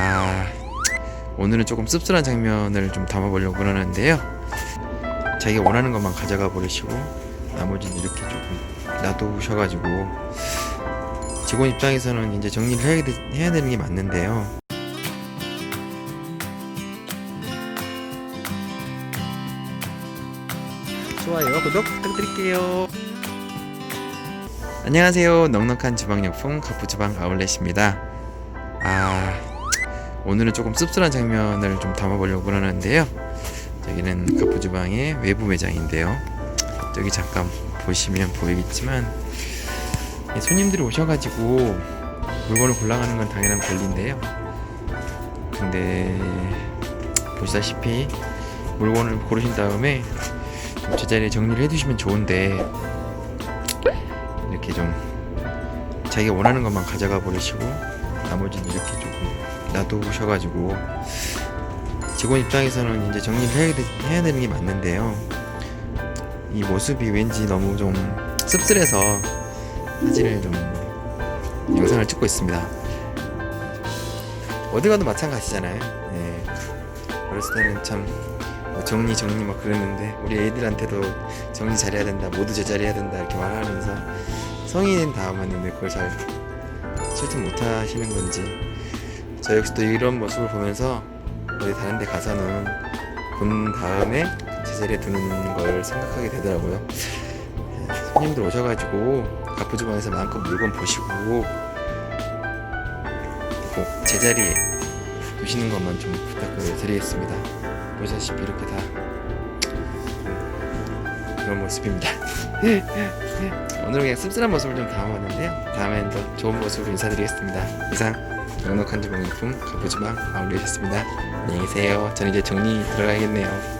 아 오늘은 조금 씁쓸한 장면을 좀 담아보려고 그러는데요. 자기가 원하는 것만 가져가 버리시고 나머지는 이렇게 조금 놔두셔가지고 직원 입장에서는 이제 정리를 해야, 되, 해야 되는 게 맞는데요. 좋아요, 구독 부탁드릴게요. 안녕하세요. 넉넉한 주방용품 가푸주방 아울렛입니다. 아, 오늘은 조금 씁쓸한 장면을 좀 담아보려고 그러는데요. 여기는 가푸주방의 외부 매장인데요. 저기 잠깐 보시면 보이겠지만 이 손님들이 오셔가지고 물건을 골라가는 건 당연한 권리인데요. 근데 보시다시피 물건을 고르신 다음에 좀 제자리에 정리를 해두시면 좋은데 이렇게 좀 자기가 원하는 것만 가져가 버리시고 나머지는 이렇게 조금 놔두셔가지고 직원 입장에서는 이제 정리를 해야, 되는 게 맞는데요. 이 모습이 왠지 너무 좀 씁쓸해서 사진을 좀 영상을 찍고 있습니다. 어디 가도 마찬가지잖아요. 네. 어렸을 때는 참뭐 정리 정리 막 그랬는데 우리 애들한테도 정리 잘해야 된다, 모두 제자리해야 된다 이렇게 말하면서 성인인 다음에는 왜 그걸 잘 실천 못 하시는 건지 저 역시도 이런 모습을 보면서 어디 다른 데 가서는 본 다음에 제자리에 두는 걸 생각하게 되더라고요. 예, 손님들 오셔가지고 가푸주방에서 마음껏 물건 보시고 꼭 제자리에 두시는 것만 좀 부탁을 드리겠습니다. 보시다시피 이렇게 다 그런 모습입니다. 오늘은 그냥 씁쓸한 모습을 좀 담아봤는데요. 다음엔 더 좋은 모습으로 인사드리겠습니다. 이상 넉넉한 주방용품 가부주방 아울렛이었습니다. 안녕히 계세요. 저는 이제 정리 들어가야겠네요.